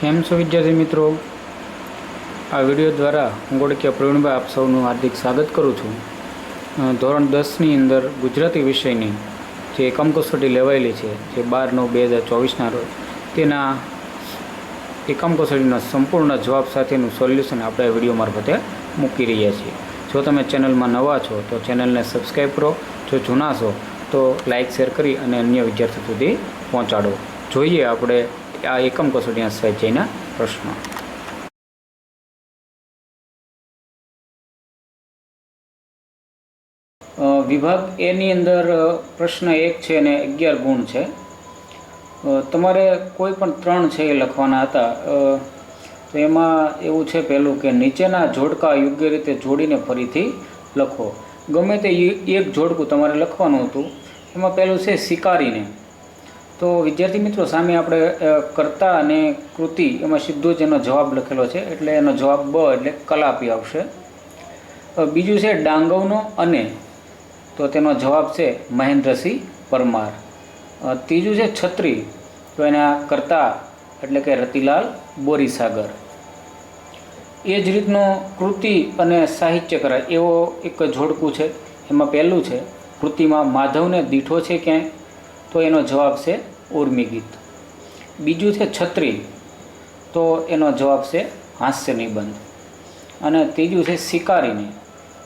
કેમ છો વિદ્યાર્થી મિત્રો? આ વીડિયો દ્વારા હું ગોળકિયા પ્રવીણભાઈ આપ સૌનું હાર્દિક સ્વાગત કરું છું. ધોરણ દસની અંદર ગુજરાતી વિષયની જે એકમ કસોટી લેવાયેલી છે, જે બાર નવ બે હજાર ચોવીસના રોજ, તેના એકમ કસોટીના સંપૂર્ણ જવાબ સાથેનું સોલ્યુશન આપણે વીડિયો મારફતે મૂકી રહ્યા છીએ. જો તમે ચેનલમાં નવા છો, તો ચેનલને સબસ્ક્રાઈબ કરો. જો જૂના છો, તો લાઇક, શેર કરી અને અન્ય વિદ્યાર્થીઓ સુધી પહોંચાડો. જોઈએ આપણે આ એકમ કસોટીના સ્વાધ્યાયના પ્રશ્નો. વિભાગ એની અંદર પ્રશ્ન એક છે અને અગિયાર ગુણ છે. તમારે કોઈ પણ ત્રણ છે એ લખવાના હતા. તો એમાં એવું છે પહેલું કે નીચેના જોડકા યોગ્ય રીતે જોડીને ફરીથી લખો. ગમે તે એક જોડકું તમારે લખવાનું હતું. એમાં પહેલું છે શિકારીને. તો વિદ્યાર્થી મિત્રો, સામે આપણે કર્તા અને કૃતિ એમાં સીધો જ એનો જવાબ લખેલો છે. એટલે એનો જવાબ બ એટલે કલાપી આવશે. બીજું છે ડાંગવનો અને. તો તેનો જવાબ છે મહેન્દ્રસિંહ પરમાર. ત્રીજું છે છત્રી. તો એના કરતા એટલે કે રતિલાલ બોરીસાગર. એ જ રીતનો કૃતિ અને સાહિત્ય કરાય. એવો એક જોડકું છે. એમાં પહેલું છે, કૃતિમાં માધવને દીઠો છે ક્યાંય? તો એનો જવાબ છે ઉર્મી ગીત. બીજું છે છત્રી, તો એનો જવાબ છે હાસ્ય નિબંધ. અને ત્રીજું છે શિકારીને,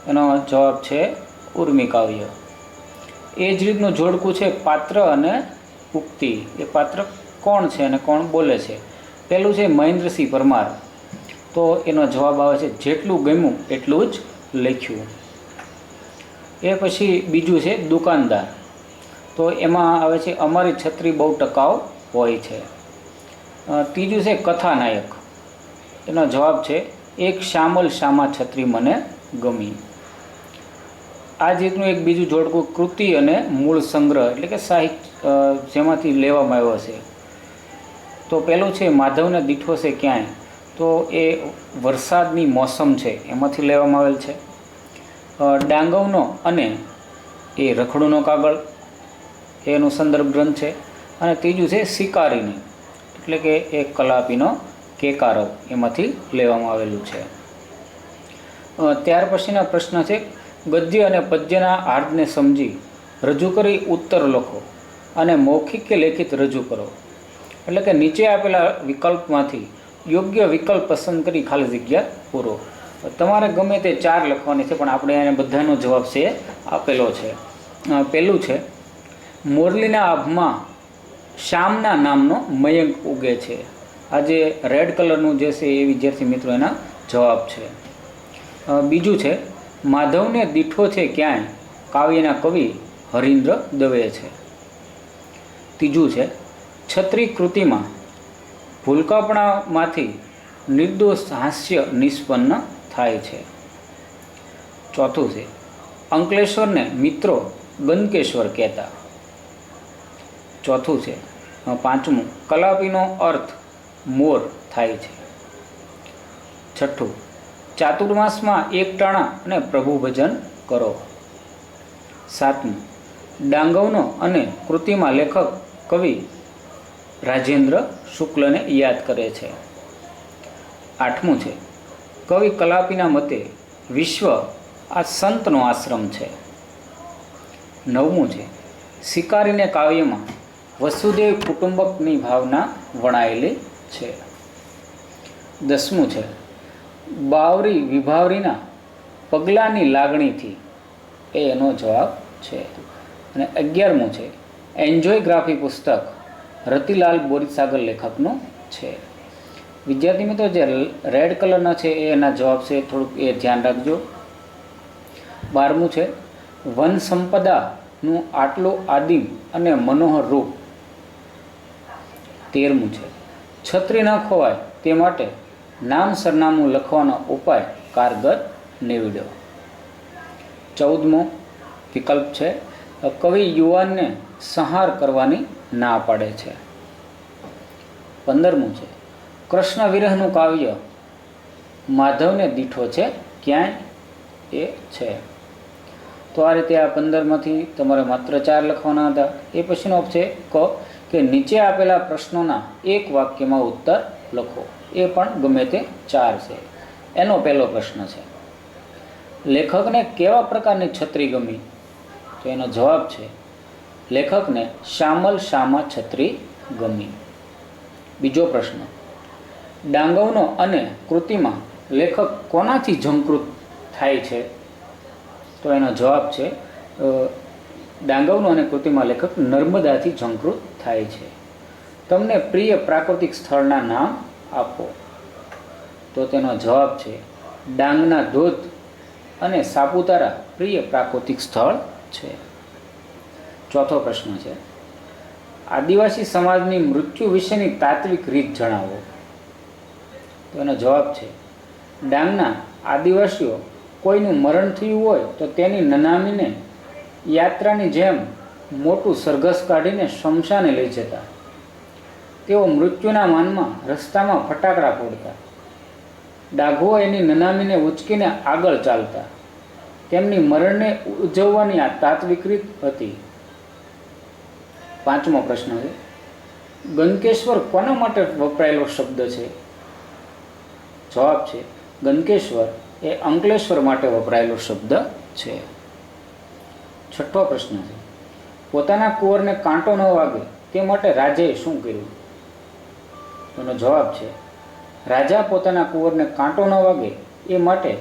એનો જવાબ છે ઉર્મી કાવ્ય. એ જ રીતનું જોડકું છે પાત્ર અને ઉક્તિ. એ પાત્ર કોણ છે અને કોણ બોલે છે? પહેલું છે મહેન્દ્રસિંહ પરમાર. તો એનો જવાબ આવે છે જેટલું ગમ્યું એટલું જ લખ્યું. એ પછી બીજું છે દુકાનદાર. તો એમાં આવે છે, અમારી છત્રી બહુ ટકાઉ હોય છે. ત્રીજું છે કથાનાયક. એનો જવાબ છે, એક શ્યામલ શામા છત્રી મને ગમી. આ જ રીતનું એક બીજું જોડકું કૃતિ અને મૂળ સંગ્રહ, એટલે કે સાહિત્ય જેમાંથી લેવામાં આવ્યો છે. તો પેલું છે, માધવને દીઠો છે ક્યાંય? તો એ વરસાદની મોસમ છે, એમાંથી લેવામાં આવેલ છે. ડાંગવનો અને એ રખડુનો કાગળ એનું સંદર્ભ ગ્રંથ છે. અને ત્રીજું છે શિકારીની. એટલે કે એક કલાપીનો કેકારો એમાંથી લેવામાં આવેલું છે. ત્યાર પછીના પ્રશ્ન છે, ગદ્ય અને પદ્યના હાર્દને સમજી રજૂ કરી ઉત્તર લખો અને મૌખિક કે લેખિત રજૂ કરો. એટલે કે નીચે આપેલા વિકલ્પમાંથી યોગ્ય વિકલ્પ પસંદ કરી ખાલી જગ્યા પૂરો. તમારે ગમે તે ચાર લખવાની છે, પણ આપણે એને બધાનો જવાબ છે આપેલો છે. પહેલું છે મોરલીના આભમાં શ્યામના નામનો મયંક ઉગે છે. આ જે રેડ કલરનું જે છે એ વિદ્યાર્થી મિત્રો એના જવાબ છે. બીજું છે, માધવને દીઠો છે ક્યાંય? કાવ્યના કવિ હરીન્દ્ર દવે છે. ત્રીજું છે, છત્રી કૃતિમાં ભૂલકાપણામાંથી નિર્દોષ હાસ્ય નિષ્પન્ન થાય છે. ચોથું છે, અંકલેશ્વરને મિત્રો ગંદકેશ્વર કહેતા. ચોથું છે. પાંચમું, કલાપીનો અર્થ મોર થાય છે. છઠ્ઠું, ચાતુર્માસમાં એક ટાણા અને પ્રભુ ભજન કરો. સાતમું, ડાંગવનો અને કૃતિમાં લેખક કવિ રાજેન્દ્ર શુક્લને યાદ કરે છે. આઠમું છે, કવિ કલાપીના મતે વિશ્વ આ સંતનો આશ્રમ છે. નવમું છે, શિકારીને કાવ્યમાં વસુદેવ કુટુંબકની ભાવના વણાયેલી છે. દસમું છે, બાવરી વિભાવરીના પગલાંની લાગણીથી એ એનો જવાબ છે. અને અગિયારમું છે એન્જોયગ્રાફી પુસ્તક રતિલાલ બોરીસાગર લેખકનું છે. વિદ્યાર્થી મિત્રો, જે રેડ કલરના છે એ એના જવાબ છે, થોડુંક એ ધ્યાન રાખજો. બારમું છે વન સંપદાનું આટલું આદિમ અને મનોહર રૂપ તેરમું છે. છત્રી ન ખોવાય તે માટે નામ સરનામું લખવાનો ઉપાય કારગર નીવડ્યો. ચૌદમો વિકલ્પ છે, કવિ યુવાનને સંહાર કરવાની ના પાડે છે. પંદરમું છે, કૃષ્ણ વિરહનું કાવ્ય માધવને દીઠો છે ક્યાંય? એ છે. તો આ રીતે આ પંદરમાંથી તમારે માત્ર ચાર લખવાના હતા. એ પછીનો છે ક કે નીચે આપેલા પ્રશ્નોના એક વાક્યમાં ઉત્તર લખો. એ પણ ગમે તે ચાર છે. એનો પહેલો પ્રશ્ન છે, લેખકને કેવા પ્રકારની છત્રી ગમી? તો એનો જવાબ છે, લેખકને શ્યામલ શામા છત્રી ગમી. બીજો પ્રશ્ન, ડાંગવનો અને કૃતિમાં લેખક કોનાથી ઝંકૃત થાય છે? તો એનો જવાબ છે ડાંગવનો અને કૃતિમાં લેખક નર્મદાથી ઝંકૃત થાય છે. તમને પ્રિય પ્રાકૃતિક સ્થળના નામ આપો. તો તેનો જવાબ છે ડાંગના ધોધ અને સાપુતારા પ્રિય પ્રાકૃતિક સ્થળ છે. ચોથો પ્રશ્ન છે, આદિવાસી સમાજની મૃત્યુ વિશેની તાત્વિક રીત જણાવો. તો એનો જવાબ છે ડાંગના આદિવાસીઓ કોઈનું મરણ થયું હોય તો તેની નનામીને યાત્રાની જેમ મોટું સરઘસ કાઢીને શમશાને લઈ જતા. તેઓ મૃત્યુના માનમાં રસ્તામાં ફટાકડા ફોડતા. ડાઘો એની નનામીને ઉચકીને આગળ ચાલતા. તેમની મરણને ઉજવવાની આ તાત્વિક રીત હતી. પાંચમો પ્રશ્ન છે. ગંકેશ્વર કોના માટે વપરાયેલો શબ્દ છે? જવાબ છે, ગંકેશ્વર એ અંકલેશ્વર માટે વપરાયેલો શબ્દ છે. છઠ્ઠો પ્રશ્ન છે. પોતાના કુંવરને કાંટો ન વાગે તે માટે રાજાએ શું કર્યું? એનો જવાબ છે, રાજા પોતાના કુંવરને કાંટો ન વાગે એ માટે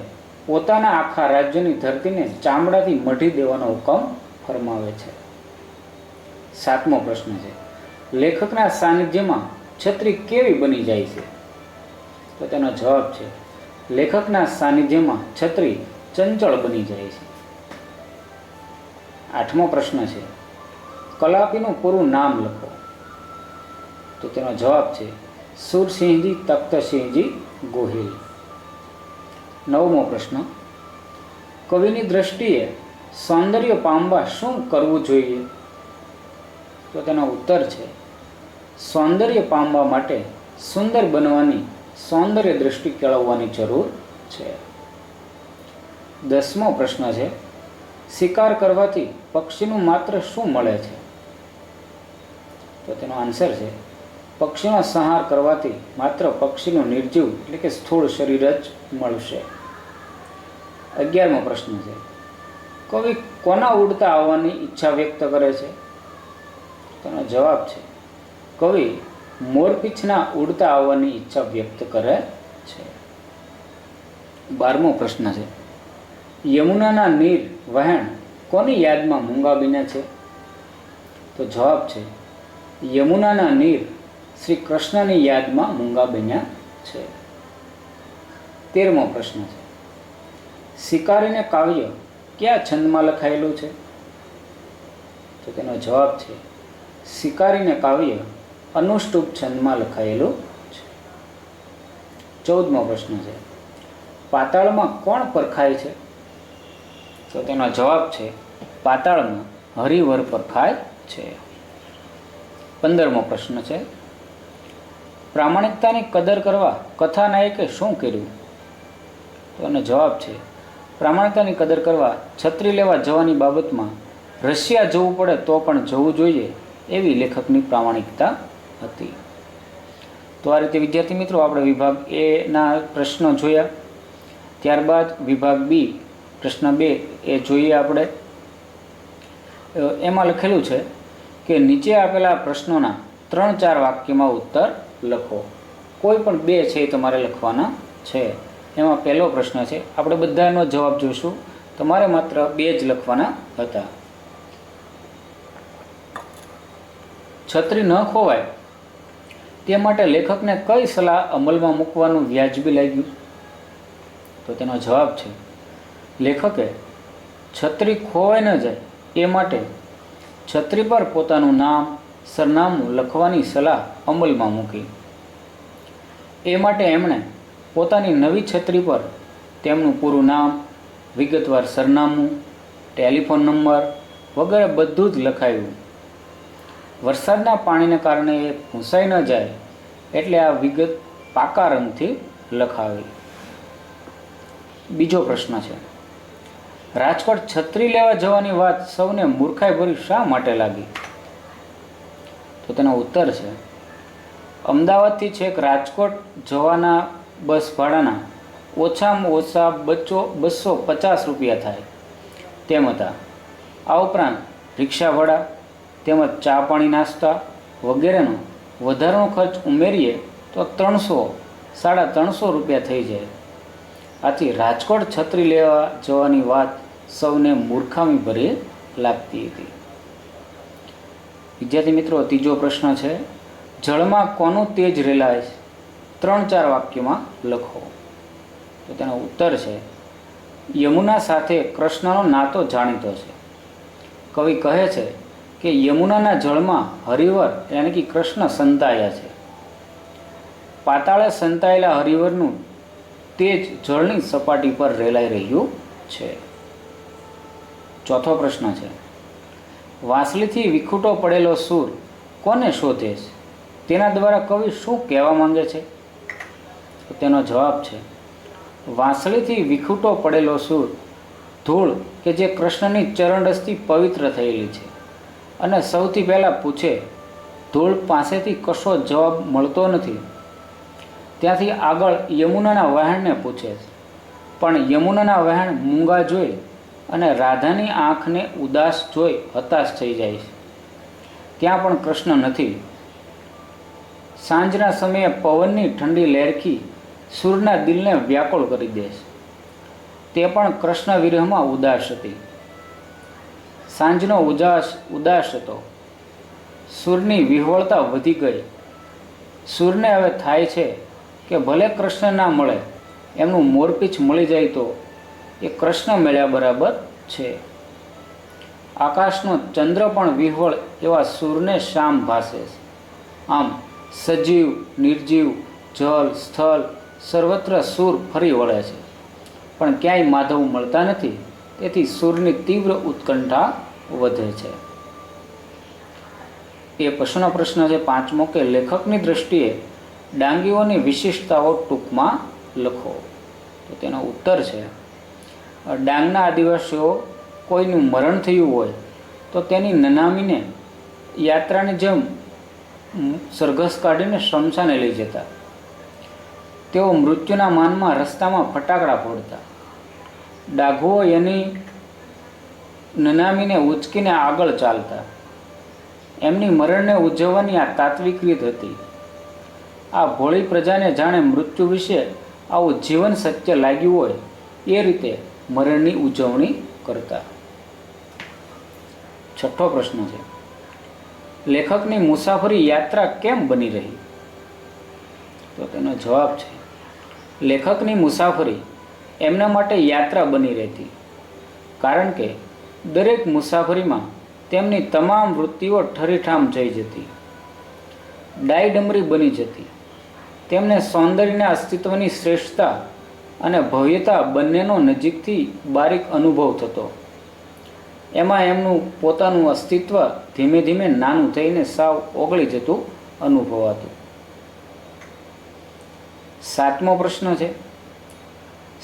પોતાના આખા રાજ્યની ધરતીને ચામડાથી મઢી દેવાનો હુકમ ફરમાવે છે. સાતમો પ્રશ્ન છે, લેખકના સાનિધ્યમાં છત્રી કેવી બની જાય છે? તો તેનો જવાબ છે, લેખકના સાનિધ્યમાં છત્રી ચંચળ બની જાય છે. આઠમો પ્રશ્ન છે કલાપીનું પૂરું નામ લખો. તો તેનો જવાબ છે, સુરસિંહજી તખ્તસિંહજી ગોહિલ. નવમો પ્રશ્ન, કવિની દ્રષ્ટિએ સૌંદર્ય પામવા શું કરવું જોઈએ? તો તેનો ઉત્તર છે, સૌંદર્ય પામવા માટે સુંદર બનવાની સૌંદર્ય દૃષ્ટિ કેળવવાની જરૂર છે. દસમો પ્રશ્ન છે, શિકાર કરવાથી પક્ષીનું માત્ર શું મળે છે? તો તેનો આન્સર છે. પક્ષીનો સંહાર કરવાથી માત્ર પક્ષીનું નિર્જીવ એટલે કે સ્થૂળ શરીર જ મળશે. અગિયારમો પ્રશ્ન છે. કવિ કોના ઉડતા આવવાની ઈચ્છા વ્યક્ત કરે છે? તેનો જવાબ છે. કવિ મોરપીછના ઉડતા આવવાની ઈચ્છા વ્યક્ત કરે છે. બારમો પ્રશ્ન છે. યમુનાના નીર વહેણ કોની યાદમાં મૂંગા મૂંગાબીને છે? તો જવાબ છે યમુનાના નીર શ્રી કૃષ્ણની યાદમાં મૂંગા બન્યા છે. તેરમો પ્રશ્ન છે. શિકારીને કાવ્ય કયા છંદમાં લખાયેલું છે? તો તેનો જવાબ છે, શિકારીને કાવ્ય અનુષ્ટુપ છંદમાં લખાયેલું છે. ચૌદમો પ્રશ્ન છે, પાતાળમાં કોણ પરખાય છે? તો તેનો જવાબ છે, પાતાળમાં હરિવર પરખાય છે. પંદરમો પ્રશ્ન છે. પ્રામાણિકતાની કદર કરવા કથાનાયકે શું કર્યું? તો એનો જવાબ છે, પ્રામાણિકતાની કદર કરવા છત્રી લેવા જવાની બાબતમાં રશિયા જવું પડે તો પણ જવું જોઈએ એવી લેખકની પ્રામાણિકતા હતી. તો આ રીતે વિદ્યાર્થી મિત્રો આપણે વિભાગ એના પ્રશ્નો જોયા. ત્યારબાદ વિભાગ બી પ્રશ્ન બે એ જોઈએ આપણે. એમાં લખેલું છે કે નીચે આપેલા પ્રશ્નોના ત્રણ ચાર વાક્યમાં ઉત્તર લખો. કોઈ પણ બે છે એ તમારે લખવાના છે. એમાં પહેલો પ્રશ્ન છે, આપણે બધાનો જવાબ જોઈશું. તમારે માત્ર બે જ લખવાના હતા. છત્રી ન ખોવાય. તે માટે લેખકને કઈ સલાહ અમલમાં મૂકવાનું વ્યાજબી લાગ્યું? તો તેનો જવાબ છે, લેખકે, છત્રી ખોવાઈ ન જાય, એ માટે છત્રી પર પોતાનું નામ, સરનામું લખવાની સલાહ અમલમાં મૂકી. એ માટે એમણે પોતાની નવી છત્રી પર તેમનું પૂરું નામ, વિગતવાર સરનામું, ટેલિફોન નંબર વગેરે બધું જ લખાયું. વરસાદના પાણીને કારણે એ ભૂંસાઈ ન જાય એટલે આ વિગત પાકા રંગથી લખાવી બીજો પ્રશ્ન છે. રાજકોટ છત્રી લેવા જવાની વાત સૌને મૂર્ખાઈ ભરી શા માટે લાગી? તો તેનો ઉત્તર છે. અમદાવાદથી છેક રાજકોટ જવાના બસ ભાડાના ઓછામાં ઓછા બચ્ચો બસો પચાસ રૂપિયા થાય. તેમ હતા. આ ઉપરાંત રિક્ષા ભાડા, તેમજ ચા પાણી નાસ્તા વગેરેનો વધારાનો ખર્ચ ઉમેરીએ તો ત્રણસો, સાડા ત્રણસો રૂપિયા થઈ જાય. આથી રાજકોટ છત્રી લેવા જવાની વાત સૌને મૂર્ખામી ભરી લાગતી હતી. વિદ્યાર્થી મિત્રો, ત્રીજો પ્રશ્ન છે, જળમાં કોનું તેજ રેલાય ત્રણ ચાર વાક્યમાં લખો. તો તેનો ઉત્તર છે, યમુના સાથે કૃષ્ણનો નાતો જાણીતો છે. કવિ કહે છે કે યમુનાના જળમાં હરિવર યાની કે કૃષ્ણ સંતાયા છે. પાતાળે સંતાયેલા હરિવરનું તેજ જળની સપાટી પર રેલાઈ રહ્યું છે. ચોથો પ્રશ્ન છે. વાંસળીથી વિખૂટો પડેલો સૂર કોને શોધે છે? તેના દ્વારા કવિ શું કહેવા માંગે છે? તેનો જવાબ છે. વાંસળીથી વિખૂટો પડેલો સૂર ધૂળ કે જે કૃષ્ણની ચરણરસથી પવિત્ર થયેલી છે. અને સૌથી પહેલાં પૂછે, ધૂળ પાસેથી કશો જવાબ મળતો નથી? ત્યાંથી આગળ યમુનાના વહેણને પૂછે છે. પણ યમુનાના વહેણ મૂંગા જોઈ અને રાધાની આંખને ઉદાસ જોઈ હતાશ થઈ જાય છે. ત્યાં પણ કૃષ્ણ નથી. સાંજના સમયે પવનની ઠંડી લહેરખી સૂરના દિલને વ્યાકુળ કરી દે છે. તે પણ કૃષ્ણ વિરહમાં ઉદાસ હતી. સાંજનો ઉજાસ ઉદાસ હતો. સૂરની વિહવળતા વધી ગઈ. સૂરને હવે થાય છે કે ભલે કૃષ્ણ ના મળે એમનું મોરપીછ મળી જાય તો એ કૃષ્ણ મળ્યા બરાબર છે. આકાશનો ચંદ્ર પણ વિહવળ એવા સૂરને શામ ભાસે છે. આમ સજીવ, નિર્જીવ જળ સ્થળ, સર્વત્ર સૂર ફરી વળે છે. પણ ક્યાંય માધવ મળતા નથી, તેથી સૂરની તીવ્ર ઉત્કંઠા વધે છે. એ પછીનો પ્રશ્ન છે પાંચમો કે લેખકની દૃષ્ટિએ ડાંગીઓની વિશિષ્ટતાઓ ટૂંકમાં લખો. તો તેનો ઉત્તર છે, ડાંગના આદિવાસીઓ કોઈનું મરણ થયું હોય તો તેની નનામીને યાત્રાની જેમ સરઘસ કાઢીને શમશાને લઈ જતા. તેઓ મૃત્યુના માનમાં રસ્તામાં ફટાકડા ફોડતા. ડાઘુઓ એની નનામીને ઉચકીને આગળ ચાલતા. એમની મરણને ઉજવવાની આ તાત્વિક રીત હતી. આ ભોળી પ્રજાને જાણે મૃત્યુ વિશે આવું જીવન સત્ય લાગ્યું હોય એ રીતે મરણની ઉજવણી કરતા. છઠ્ઠો પ્રશ્ન છે, લેખકની મુસાફરી યાત્રા કેમ બની રહી? તો તેનો જવાબ છે, લેખકની મુસાફરી એમના માટે યાત્રા બની રહેતી. કારણ કે દરેક મુસાફરીમાં તેમની તમામ વૃત્તિઓ ઠરીઠામ જઈ જતી. ડાયડમરી બની જતી. તેમને સૌંદર્યના અસ્તિત્વની શ્રેષ્ઠતા અને ભવ્યતા બંનેનો નજીકથી બારીક અનુભવ થતો. એમાં એમનું પોતાનું અસ્તિત્વ ધીમે ધીમે નાનું થઈને સાવ ઓગળી જતું અનુભવાતું. સાતમો પ્રશ્ન છે,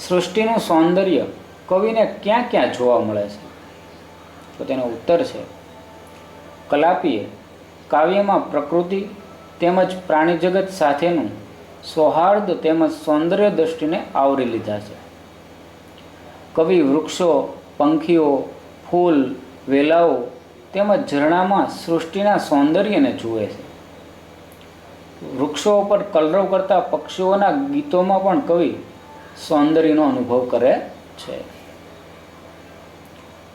સૃષ્ટિનું સૌંદર્ય કવિને ક્યાં ક્યાં જોવા મળે છે? તો તેનો ઉત્તર છે કલાપીએ કાવ્યમાં પ્રકૃતિ તેમજ પ્રાણીજગત સાથેનું સૌહાર્દ તેમજ સૌંદર્ય દૃષ્ટિને આવરી લીધા છે. કવિ, વૃક્ષો, પંખીઓ, ફૂલ, વેલાઓ તેમજ ઝરણામાં સૃષ્ટિના સૌંદર્યને જુએ છે. વૃક્ષો ઉપર કલરવ કરતા પક્ષીઓના ગીતોમાં પણ કવિ સૌંદર્યનો અનુભવ કરે છે.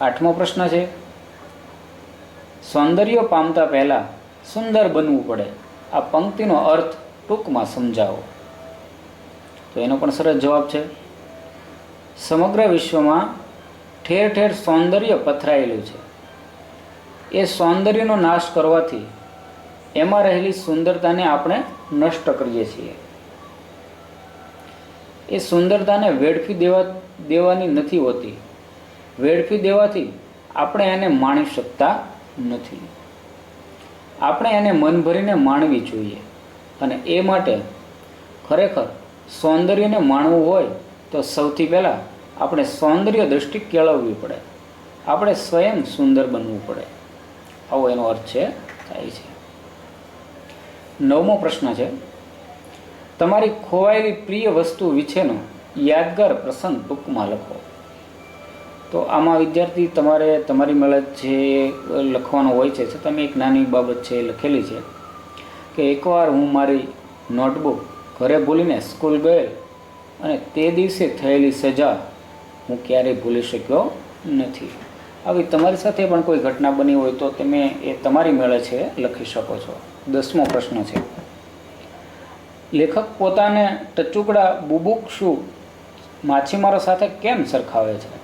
આઠમો પ્રશ્ન છે, સૌંદર્ય પામતા પહેલાં સુંદર બનવું પડે. આ પંક્તિનો અર્થ ટૂંકમાં સમજાવો. તો એનો પણ સરસ જવાબ છે. સમગ્ર વિશ્વમાં ઠેર ઠેર સૌંદર્ય પથરાયેલું છે. એ સૌંદર્યનો નાશ કરવાથી એમાં રહેલી સુંદરતાને આપણે નષ્ટ કરીએ છીએ. એ સુંદરતાને વેડફી દેવા, દેવાની નથી હોતી. વેડફી દેવાથી આપણે એને માણી શકતા નથી. આપણે એને મન ભરીને માણવી જોઈએ. અને એ માટે ખરેખર સૌંદર્યને માણવું હોય તો સૌથી પહેલાં આપણે સૌંદર્ય દૃષ્ટિ કેળવવી પડે. આપણે સ્વયં સુંદર બનવું પડે. આવો એનો અર્થ છે, થાય છે. નવમો પ્રશ્ન છે, તમારી ખોવાયેલી પ્રિય વસ્તુ વિશેનો યાદગાર પ્રસંગ ટૂંકમાં લખો. તો આમાં વિદ્યાર્થી તમારે તમારી મળે જે લખવાનો હોય છે તમે એક નાની બાબત છે લખેલી છે. કે એકવાર હું મારી નોટબુક ઘરે ભૂલીને સ્કૂલ ગયેલ અને તે દિવસે થયેલી સજા હું ક્યારેય ભૂલી શક્યો નથી. આવી તમારી સાથે પણ કોઈ ઘટના બની હોય તો તમે એ તમારી મેળે છે લખી શકો છો. દસમો પ્રશ્ન છે. લેખક પોતાને ટચુકડા બુબુક્ષુ માછીમારો સાથે કેમ સરખાવે છે?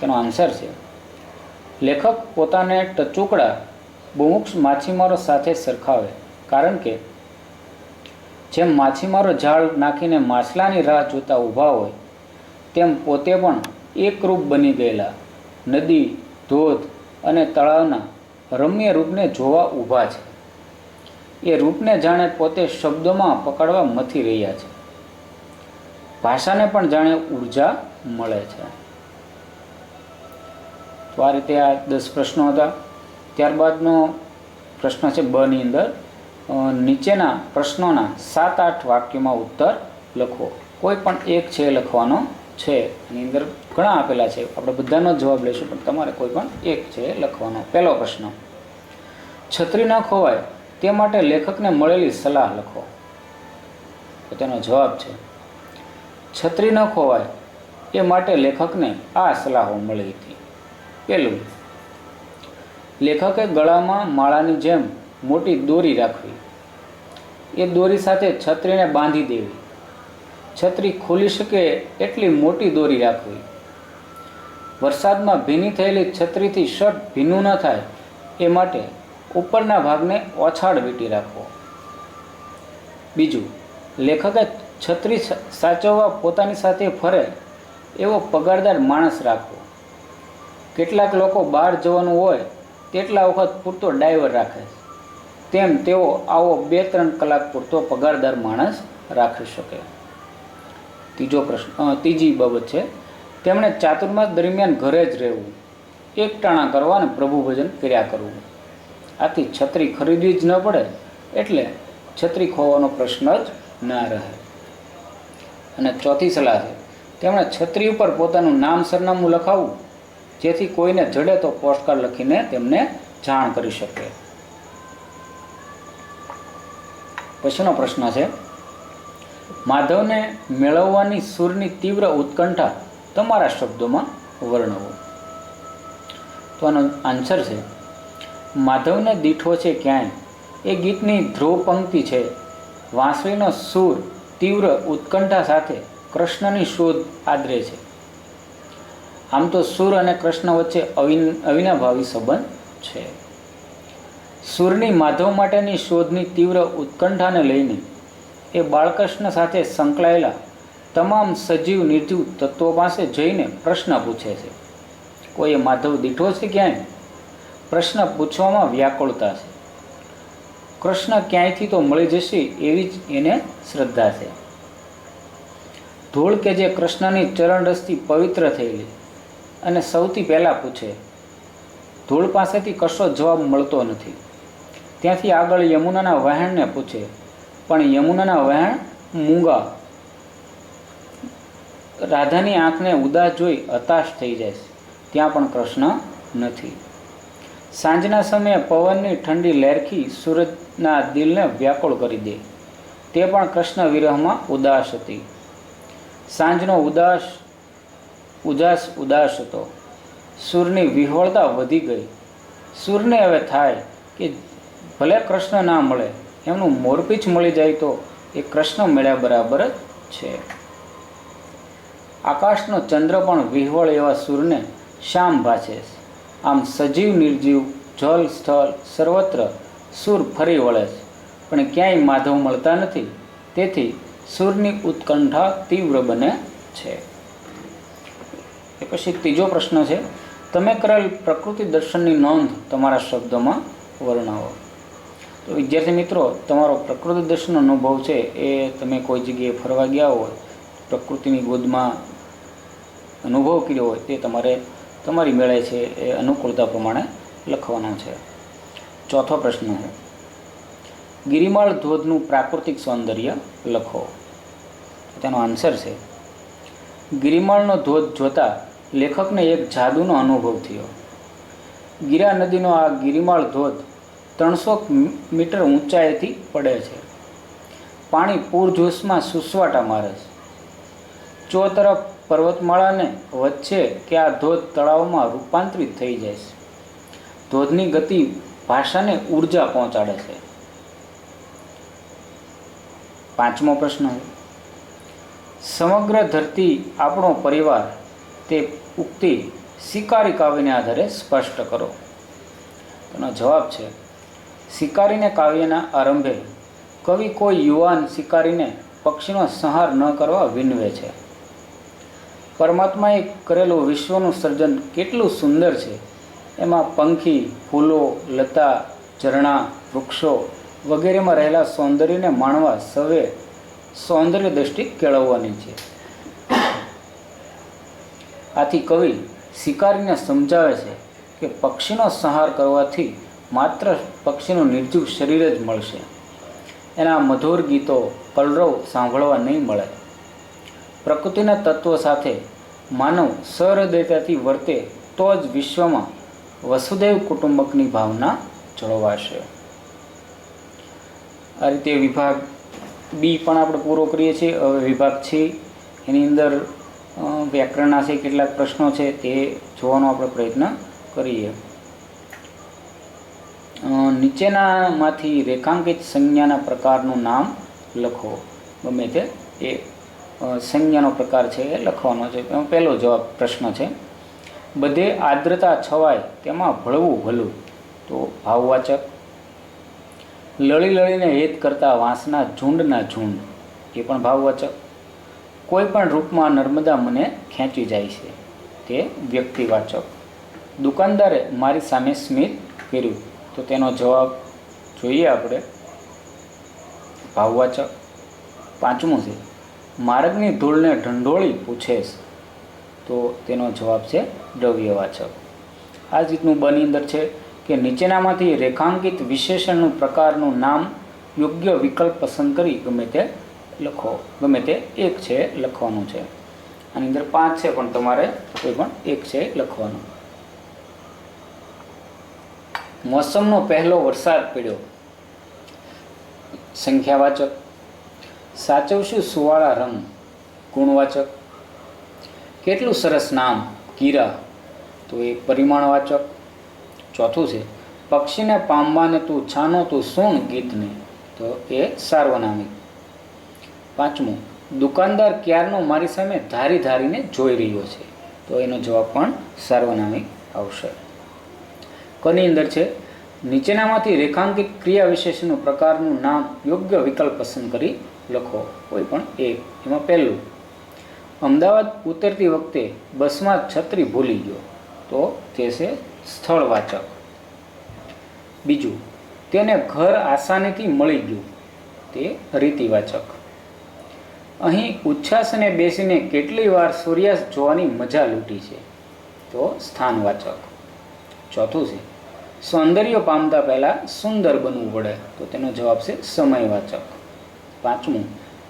તેનો આન્સર છે. લેખક પોતાને ટચુકડા બુમુક્ષ માછીમારો સાથે સરખાવે. કારણ કે જેમ માછીમારો જાળ નાખીને માછલાની રાહ જોતા ઊભા હોય, તેમ પોતે પણ એકરૂપ બની ગયેલા. નદી, ધોધ અને તળાવના રમ્ય રૂપને જોવા ઊભા છે. એ રૂપને જાણે પોતે શબ્દોમાં પકડવા મથી રહ્યા છે. ભાષાને પણ જાણે ઊર્જા મળે છે. તો આ રીતે આ દસ પ્રશ્નો હતા. ત્યારબાદનો પ્રશ્ન છે બની અંદર. નીચેના પ્રશ્નોના સાત આઠ વાક્યોમાં ઉત્તર લખો. કોઈ પણ એક છે લખવાનો છે. એની અંદર ઘણા આપેલા છે. આપણે બધાનો જવાબ લઈશું, પણ તમારે કોઈ પણ એક છે લખવાનો. પહેલો પ્રશ્ન. છત્રી ન ખોવાય, તે માટે લેખકને મળેલી સલાહ લખો. તો તેનો જવાબ છે. છત્રી ન ખોવાય, એ માટે લેખકને આ સલાહો મળી હતી. પહેલું. લેખકે ગળામાં માળાની જેમ મોટી દોરી રાખવી. એ દોરી સાથે છત્રીને બાંધી દેવી. છત્રી ખોલી શકે એટલી મોટી દોરી રાખવી. વરસાદમાં ભીની થયેલી છત્રીથી શર્ટ ભીનું ન થાય, એ માટે ઉપરના ભાગને ઓછાડ વીટી રાખવો. બીજું, લેખકે છત્રી સાચવવા પોતાની સાથે ફરે એવો પગારદાર માણસ રાખવો. કેટલાક લોકો બહાર જવાનું હોય, તેટલા વખત પૂરતો ડ્રાઈવર રાખે. છે તેમ તેઓ આવો બે ત્રણ કલાક પૂરતો પગારદાર માણસ રાખી શકે. ત્રીજો પ્રશ્ન ત્રીજી બાબત છે, તેમણે ચાતુર્માસ દરમિયાન ઘરે જ રહેવું એકટાણા કરવા અને પ્રભુ ભજન કર્યા કરવું. આથી છત્રી ખરીદવી જ ન પડે, એટલે છત્રી ખોવાનો પ્રશ્ન જ ના રહે. અને ચોથી સલાહ છે, તેમણે છત્રી ઉપર પોતાનું નામ સરનામું લખાવવું જેથી કોઈને જડે તો પોસ્ટકાર્ડ લખીને તેમને જાણ કરી શકે. પછીનો પ્રશ્ન છે. માધવને મેળવવાની સૂરની તીવ્ર ઉત્કંઠા તમારા શબ્દોમાં વર્ણવો. તો આનો આન્સર છે, માધવને દીઠો છે ક્યાંય? એ ગીતની ધ્રુવ પંક્તિ છે. વાંસળીનો સૂર તીવ્ર ઉત્કંઠા સાથે કૃષ્ણની શોધ આદરે છે. આમ તો સૂર અને કૃષ્ણ વચ્ચે અવિન, અવિનાભાવી સંબંધ છે. સૂરની માધવ માટેની શોધની તીવ્ર ઉત્કંઠાને લઈને એ બાળકૃષ્ણ સાથે સંકળાયેલા તમામ સજીવ નિર્જીવ તત્વો પાસે જઈને પ્રશ્ન પૂછે છે. કોઈએ માધવ દીઠો છે ક્યાંય? પ્રશ્ન પૂછવામાં વ્યાકુળતા છે. કૃષ્ણ ક્યાંયથી તો મળી જશે એવી જ એને શ્રદ્ધા છે. ધૂળ કે જે કૃષ્ણની ચરણરસથી પવિત્ર થયેલી અને સૌથી પહેલાં પૂછે, ધૂળ પાસેથી કશો જવાબ મળતો નથી. ત્યાંથી આગળ યમુનાના વહેણને પૂછે. પણ યમુનાના વહેણ મૂંગા. રાધાની આંખને ઉદાસ જોઈ હતાશ થઈ જાય છે. ત્યાં પણ કૃષ્ણ નથી. સાંજના સમયે પવનની ઠંડી લેરખી સૂરજના દિલને વ્યાકુળ કરી દે. તે પણ કૃષ્ણ વિરહમાં ઉદાસ હતી. સાંજનો ઉદાસ, ઉજાસ ઉદાસ હતો. સૂરની વિહોળતા વધી ગઈ. સૂરને હવે થાય કે ભલે કૃષ્ણ ના મળે, એમનું મોરપીચ મળી જાય તો એ કૃષ્ણ મળ્યા બરાબર જ છે. આકાશનો ચંદ્ર પણ વિહવળ એવા સૂરને શ્યામ ભાસે આમ સજીવ, નિર્જીવ, જલ, સ્થળ, સર્વત્ર સૂર ફરી વળે છે. પણ ક્યાંય માધવ મળતા નથી, તેથી સૂરની ઉત્કંઠા તીવ્ર બને છે. એ પછી ત્રીજો પ્રશ્ન છે, તમે કરેલ પ્રકૃતિ દર્શનની નોંધ તમારા શબ્દોમાં વર્ણવો. તો વિદ્યાર્થી મિત્રો, તમારો પ્રકૃતિ દર્શનનો અનુભવ છે એ તમે કોઈ જગ્યાએ ફરવા ગયા હોય, પ્રકૃતિની ગોદમાં અનુભવ કર્યો હોય તે તમારે, તમારી મેળે છે એ અનુકૂળતા પ્રમાણે લખવાનો છે. ચોથો પ્રશ્ન છે ગિરિમાળ ધોધનું પ્રાકૃતિક સૌંદર્ય લખો. તેનો આન્સર છે, ગિરિમાળનો ધોધ જોતા લેખકને એક જાદુનો અનુભવ થયો. ગિરા નદીનો આ ગિરિમાળ ધોધ ત્રણસો મીટર ઊંચાઈથી પડે છે. પાણી પૂરજોશમાં સુસવાટા મારે છે. ચો તરફ પર્વતમાળાને વચ્ચે કે આ ધોધ તળાવમાં રૂપાંતરિત થઈ જાય છે. ધોધની ગતિ ભાષાને ઊર્જા પહોંચાડે છે. પાંચમો પ્રશ્ન સમગ્ર ધરતી આપણો પરિવાર તે ઉક્તિ શિકારી કાવ્યને આધારે સ્પષ્ટ કરો. તેનો જવાબ છે શિકારીને કાવ્યના આરંભે, કવિ કોઈ યુવાન શિકારીને પક્ષીનો સંહાર ન કરવા વિનવે છે. પરમાત્માએ કરેલું વિશ્વનું સર્જન કેટલું સુંદર છે. એમાં પંખી, ફૂલો, લતા, ઝરણા, વૃક્ષો વગેરેમાં રહેલા સૌંદર્યને માણવા સવે સૌંદર્ય દ્રષ્ટિ કેળવવાની છે. આથી કવિ શિકારીને સમજાવે છે કે પક્ષીનો સંહાર કરવાથી માત્ર પક્ષીનું નિર્જીવ શરીર જ મળશે. એના મધુર ગીતો કલરવ સાંભળવા નહીં મળે. પ્રકૃતિના તત્વો સાથે માનવ સહૃદયતાથી વર્તે તો જ વિશ્વમાં વસુદેવ કુટુંબકની ભાવના જળવાશે. આ રીતે વિભાગ બી પણ આપણે પૂરો કરીએ છીએ. હવે વિભાગ છે. એની અંદર વ્યાકરણના છે કેટલાક પ્રશ્નો છે તે જોવાનો આપણે પ્રયત્ન કરીએ. નીચેનામાંથી રેખાંકિત સંજ્ઞાના પ્રકારનું નામ લખો. ગમે તે એ સંજ્ઞાનો પ્રકાર છે એ લખવાનો છે. પહેલો જવાબ પ્રશ્ન છે. બધે આર્દ્રતા છવાય તેમાં ભળવું ભલું. તો ભાવવાચક. લળી લળીને હેત કરતા વાંસના ઝુંડના ઝુંડ. એ પણ ભાવવાચક. કોઈ પણ રૂપમાં નર્મદા મને ખેંચી જાય છે. તે વ્યક્તિવાચક. દુકાનદારે મારી સામે સ્મિત કર્યું. તો તેનો જવાબ જોઈએ આપણે. ભાવવાચક પાંચમું છે, માર્ગની ધૂળને ઢંઢોળી પૂછેશ. તો તેનો જવાબ છે, દ્રવ્યવાચક. આ જ રીતનું બની અંદર છે કે નીચેનામાંથી રેખાંકિત વિશેષણનું પ્રકારનું નામ યોગ્ય વિકલ્પ પસંદ કરી ગમે તે લખો. ગમે તે એક છે લખવાનું છે. આની અંદર પાંચ છે પણ તમારે કોઈ પણ એક છે લખવાનું. મોસમનો પહેલો વરસાદ પડ્યો. સંખ્યાવાચક. સાચવશું સુવાળા રંગ. ગુણવાચક. કેટલું સરસ નામ, કીરા. તો એ પરિમાણવાચક. ચોથું છે, પક્ષીને પામવાને તું છાનો તું સુણ ગીતને? તો એ સાર્વનામિક. પાંચમું, દુકાનદાર ક્યારનો મારી સામે ધારી ધારીને જોઈ રહ્યો છે? તો એનો જવાબ પણ સાર્વનામિક આવશે. કની અંદર છે? નીચેનામાંથી રેખાંકિત ક્રિયા વિશેષનું પ્રકારનું નામ યોગ્ય વિકલ્પ પસંદ કરી લખો. કોઈ પણ એક. એમાં પહેલું, અમદાવાદ ઉતરતી વખતે બસમાં છત્રી ભૂલી ગયો. તો તે છે સ્થળવાચક. બીજું, તેને ઘર આસાનીથી મળી ગયું. તે રીતિવાચક. અહીં ઉચ્છ્વાસને બેસીને કેટલી વાર સૂર્યાસ્ત જોવાની મજા લૂંટી છે? તો સ્થાનવાચક. ચોથું છે સૌંદર્ય પામતા પહેલાં સુંદર બનવું પડે. તો તેનો જવાબ છે સમયવાચક. પાંચમું,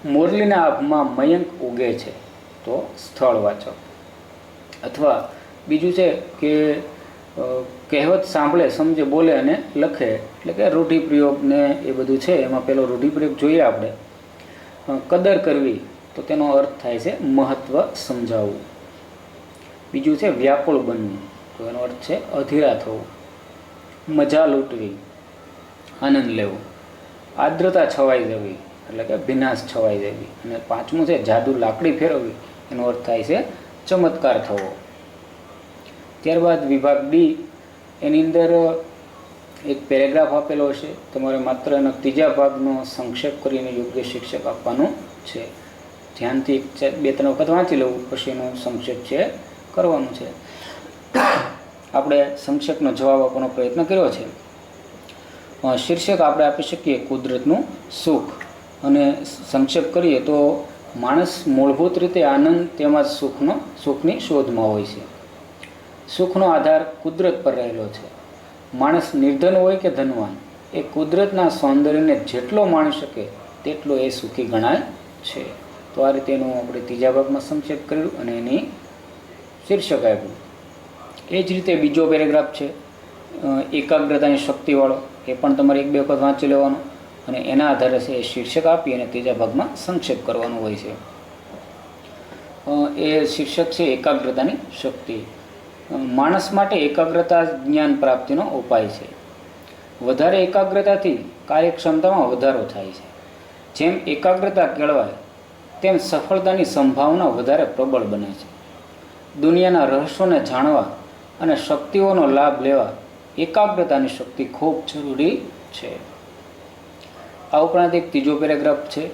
મુરલીના આભમાં મયંક ઉગે છે. તો સ્થળવાચક. અથવા બીજું છે કે કહેવત સાંભળે, સમજે, બોલે અને લખે. એટલે કે રૂઢિપ્રયોગ ને એ બધું છે, એમાં પેલો રૂઢિપ્રયોગ જોઈએ આપણે. કદર કરવી, તો તેનો અર્થ થાય છે મહત્ત્વ સમજાવવું. બીજું છે વ્યાકુળ બનવું, તો એનો અર્થ છે અધીરા થવું. મજા લૂંટવી, આનંદ લેવો. આર્દ્રતા છવાઈ જવી, એટલે કે ભીનાશ છવાઈ જવી. અને પાંચમું છે, જાદુ લાકડી ફેરવવી. એનો અર્થ થાય છે, ચમત્કાર થવો. ત્યારબાદ વિભાગ ડી એની અંદર એક પેરેગ્રાફ આપેલો હશે. તમારે માત્ર એનો ત્રીજા ભાગનો સંક્ષેપ કરીને યોગ્ય શિક્ષક આપવાનું છે. ધ્યાનથી બે ત્રણ વખત વાંચી લેવું, પછી એનો સંક્ષેપ છે, કરવાનું છે. આપણે સંક્ષેપનો જવાબ આપવાનો પ્રયત્ન કર્યો છે. શીર્ષક આપણે આપી શકીએ કુદરતનું સુખ. અને સંક્ષેપ કરીએ તો માણસ મૂળભૂત રીતે આનંદ તેમજ સુખનો, સુખની શોધમાં હોય છે. સુખનો આધાર કુદરત પર રહેલો છે. માણસ નિર્ધન હોય કે ધનવાન, એ કુદરતના સૌંદર્યને જેટલો માણી શકે તેટલો એ સુખી ગણાય છે. તો આ રીતે એનું આપણે ત્રીજા ભાગમાં સંક્ષેપ કર્યું અને એની શીર્ષક આપ્યું. એ જ રીતે બીજો પેરેગ્રાફ છે એકાગ્રતાની શક્તિવાળો. એ પણ તમારે એક બે વખત વાંચી લેવાનો અને એના આધારે છે એ શીર્ષક આપી અને ત્રીજા ભાગમાં સંક્ષેપ કરવાનું હોય છે. એ શીર્ષક છે એકાગ્રતાની શક્તિ. માણસ માટે એકાગ્રતા જ્ઞાન પ્રાપ્તિનો ઉપાય છે. વધારે એકાગ્રતાથી કાર્યક્ષમતામાં વધારો થાય છે. જેમ એકાગ્રતા કેળવાય, તેમ સફળતાની સંભાવના વધારે પ્રબળ બને છે. દુનિયાના રહસ્યોને જાણવા અને શક્તિઓનો લાભ લેવા એકાગ્રતાની શક્તિ ખૂબ જરૂરી છે. આ ઉપરાંત એક ત્રીજો પેરેગ્રાફ છે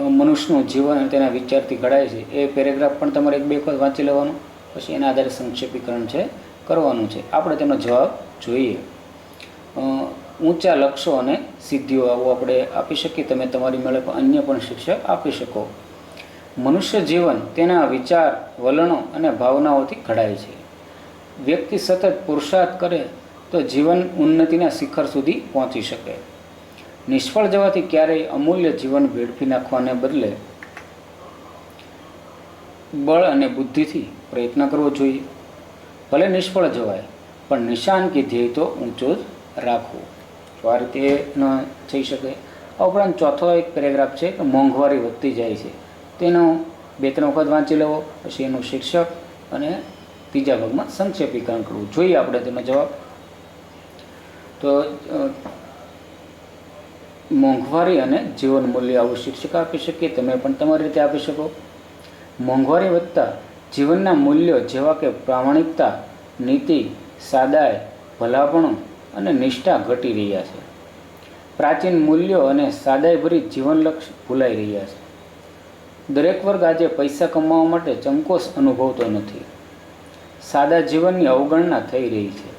મનુષ્યનું જીવન અને તેના વિચારથી ઘડાય છે. એ પેરેગ્રાફ પણ તમારે એક બે વખત વાંચી લેવાનો, પછી એના આધારે સંક્ષેપીકરણ છે, કરવાનું છે. આપણે તેનો જવાબ જોઈએ. ઊંચા લક્ષ્યો અને સિદ્ધિઓ આવું આપણે આપી શકીએ. તમે તમારી મેળે અન્ય પણ શિક્ષક આપી શકો. મનુષ્ય જીવન તેના વિચાર, વલણો અને ભાવનાઓથી ઘડાય છે. વ્યક્તિ સતત પુરુષાર્થ કરે તો જીવન ઉન્નતિના શિખર સુધી પહોંચી શકે. નિષ્ફળ જવાથી ક્યારેય અમૂલ્ય જીવન વેડફી નાખવાને બદલે બળ અને બુદ્ધિથી પ્રયત્ન કરવો જોઈએ. ભલે નિષ્ફળ જવાય, પણ નિશાન કે ધ્યેય તો ઊંચો જ રાખવો. તો આ રીતે ન થઈ શકે. આ ઉપરાંત ચોથો એક પેરેગ્રાફ છે કે મોંઘવારી વધતી જાય છે. તેનો બે ત્રણ વખત વાંચી લેવો, પછી એનું શીર્ષક અને ત્રીજા ભાગમાં સંક્ષેપીકરણ કરવું. જોઈએ આપણે તેનો જવાબ? તો મોંઘવારી અને જીવન મૂલ્ય આવું શીર્ષક આપી શકીએ. તમે પણ તમારી રીતે આપી શકો. મોંઘવારી વધતા જીવનના મૂલ્યો જેવા કે પ્રામાણિકતા, નીતિ સાદાય ભલાપણું અને નિષ્ઠા ઘટી રહ્યા છે. પ્રાચીન મૂલ્યો અને સાદાઈભરી જીવનલક્ષ ભૂલાઈ રહ્યા છે. દરેક વર્ગ આજે પૈસા કમાવા માટે ચંકોસ અનુભવતો નથી. સાદા જીવનની અવગણના થઈ રહી છે.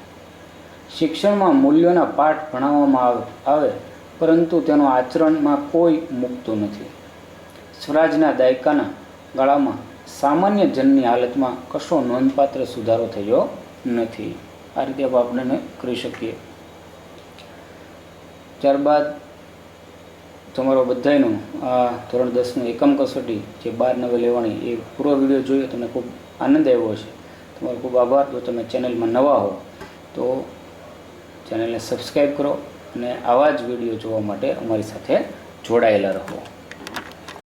શિક્ષણમાં મૂલ્યોના પાઠ ભણાવવામાં આવે પરંતુ તેનો આચરણમાં કોઈ મૂકતું નથી. સ્વરાજના દાયકાના ગાળામાં સામાન્ય જનની હાલતમાં કશો નોંધપાત્ર સુધારો થયો નથી. આ રીતે આપણે કરી શકીએ. ત્યારબાદ તમારો બધાયનું આ ધોરણ દસનું એકમ કસોટી જે બાર નવે લેવાની એ પૂરો વીડિયો જોયો, તમને ખૂબ આનંદ આવ્યો હશે. તમારો ખૂબ આભાર. જો તમે ચેનલમાં નવા હો, તો ચેનલને સબસ્ક્રાઈબ કરો અને આવા જ વીડિયો જોવા માટે અમારી સાથે જોડાયેલા રહો.